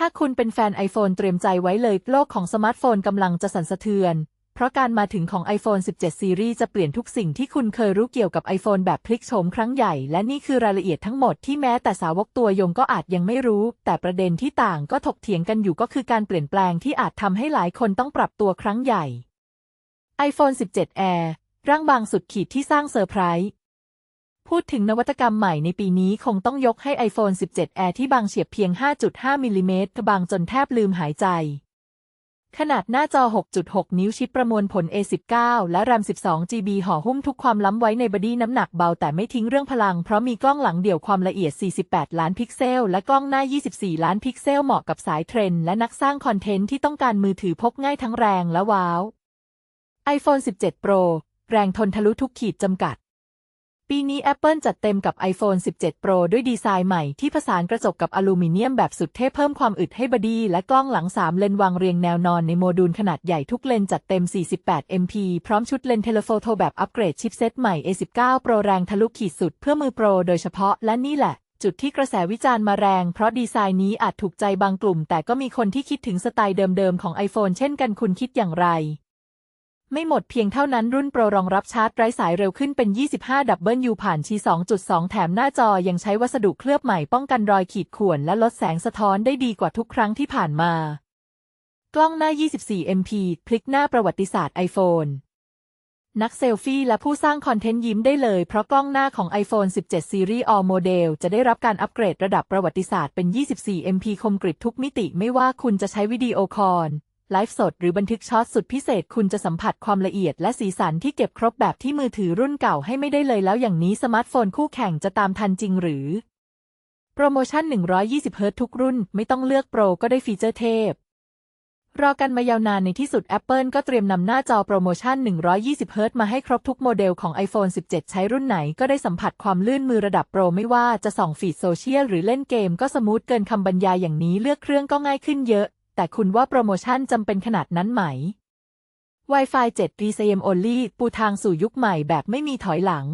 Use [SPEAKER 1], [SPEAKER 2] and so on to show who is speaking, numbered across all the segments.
[SPEAKER 1] ถ้าคุณเป็นแฟน iPhone เตรียมใจไว้เลยโลกของสมาร์ทโฟนกำลังจะสั่นสะเทือน เพราะการมาถึงของ iPhone 17ซีรีส์จะเปลี่ยนทุกสิ่งที่คุณเคยรู้เกี่ยวกับ iPhone แบบพลิกโฉมครั้งใหญ่ และนี่คือรายละเอียดทั้งหมดที่แม้แต่สาวกตัวยงก็อาจยังไม่รู้ แต่ประเด็นที่ต่างก็ถกเถียงกันอยู่ก็คือการเปลี่ยนแปลงที่อาจทำให้หลายคนต้องปรับตัวครั้งใหญ่ iPhone 17 Air ร่างบางสุดขีดที่สร้างเซอร์ไพรส์ พูดถึงนวัตกรรมใหม่ในปีนี้คงต้องยกให้ iPhone 17 Air ที่บางเฉียบเพียง 5.5 มิลลิเมตรบางจนแทบลืมหายใจ ขนาดหน้าจอ 6.6 นิ้วชิปประมวลผล A19 และแรม 12 GB ห่อหุ้มทุกความล้ำไว้ในบอดี้น้ำหนักเบาแต่ไม่ทิ้งเรื่องพลัง เพราะมีกล้องหลังเดี่ยวความละเอียด 48 ล้านพิกเซล และกล้องหน้า 24 ล้านพิกเซลเหมาะกับสายเทรนด์และนักสร้างคอนเทนต์ที่ต้องการมือถือพกง่ายทั้งแรงและว้าว iPhone 17 Pro แรงทนทะลุทุกขีดจำกัด ปีนี้ Apple จัดเต็มกับ iPhone 17 Pro ด้วยดีไซน์ใหม่ที่ผสานกระจกกับอลูมิเนียมแบบสุดเท่เพิ่มความอึดให้บอดี้และกล้องหลัง 3 เลนวางเรียงแนวนอนในโมดูลขนาดใหญ่ทุกเลนจัดเต็ม 48 MP พร้อมชุดเลนเทเลโฟโตแบบอัปเกรดชิปเซตใหม่ A19 Pro แรงทะลุขีดสุดเพื่อมือโปรโดยเฉพาะและนี่แหละจุดที่กระแสวิจารณ์มาแรงเพราะดีไซน์นี้อาจถูกใจบางกลุ่ม แต่ก็มีคนที่คิดถึงสไตล์เดิมๆของ iPhone เช่นกันคุณคิดอย่างไร ไม่หมดเพียงเท่านั้นรุ่นโปรรองรับชาร์จไร้สายเร็วขึ้นเป็น 25ดับเบิลยูผ่านชี2.2 แถมหน้าจอยังใช้วัสดุเคลือบใหม่ป้องกันรอยขีดข่วนและลดแสงสะท้อนได้ดีกว่าทุกครั้งที่ผ่านมา กล้องหน้า 24 MP พลิกหน้าประวัติศาสตร์ iPhone นักเซลฟี่และผู้สร้างคอนเทนต์ยิ้มได้เลย เพราะกล้องหน้าของ iPhone 17 Series All Model จะได้รับการอัปเกรดระดับประวัติศาสตร์เป็น 24 MP คมกริบทุกมิติไม่ว่าคุณจะใช้วิดีโอคอล ไลฟ์สดหรือบันทึกช็อตสุดพิเศษคุณจะสัมผัสความละเอียดและสีสันที่เก็บครบแบบที่มือถือรุ่นเก่าให้ไม่ได้เลยแล้วอย่างนี้สมาร์ทโฟนคู่แข่งจะตามทันจริงหรือ โปรโมชั่น 120เฮิรตซ์ทุกรุ่นไม่ต้องเลือกโปรก็ได้ฟีเจอร์เทพ รอกันมายาวนานในที่สุด Apple ก็เตรียมนำหน้าจอโปรโมชั่น 120เฮิรตมาให้ครบทุกโมเดลของ iPhone 17 ใช้รุ่นไหนก็ได้สัมผัสความลื่นมือระดับโปรไม่ว่าจะส่องฟีดโซเชียลหรือเล่นเกมก็สมูทเกินคำบรรยายอย่างนี้เลือกเครื่องก็ง่ายขึ้นเยอะ แต่คุณว่าโปรโมชั่นจำเป็นขนาดนั้นไหม Wi-Fi 7 ReSame Only ปูทางสู่ยุคใหม่แบบไม่มีถอยหลัง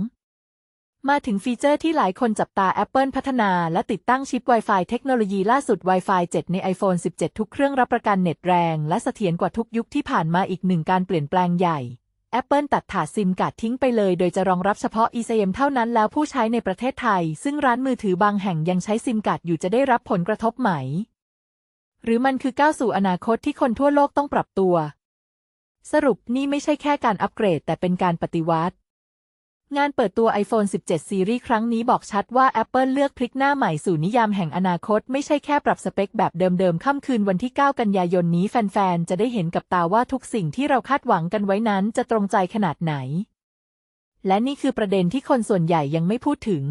[SPEAKER 1] มาถึงฟีเจอร์ที่หลายคนจับตา Apple พัฒนาและติดตั้งชิป Wi-Fi เทคโนโลยีล่าสุด Wi-Fi 7 ใน iPhone 17 ทุกเครื่องรับประกันเน็ตแรง และเสถียรกว่าทุกยุคที่ผ่านมาอีกหนึ่งการเปลี่ยนแปลงใหญ่ Apple ตัดถาดซิมการ์ดทิ้งไปเลย โดยจะรองรับเฉพาะ eSIM เท่านั้นแล้วผู้ใช้ในประเทศไทย ซึ่งร้านมือถือบางแห่งยังใช้ซิมการ์ดอยู่จะได้รับผลกระทบไหม หรือมันคือก้าวสู่อนาคตที่คนทั่วโลกต้องปรับตัว สรุปนี่ไม่ใช่แค่การอัปเกรด แต่เป็นการปฏิวัติ งานเปิดตัว iPhone 17ซีรีส์ครั้งนี้บอกชัดว่า Apple เลือกพลิกหน้าใหม่สู่นิยามแห่งอนาคต ไม่ใช่แค่ปรับสเปคแบบเดิมๆ ค่ำคืนวันที่ 9 กันยายนนี้แฟนๆ จะได้เห็นกับตาว่าทุกสิ่งที่เราคาดหวังกันไว้นั้นจะตรงใจขนาดไหน และนี่คือประเด็นที่คนส่วนใหญ่ยังไม่พูดถึง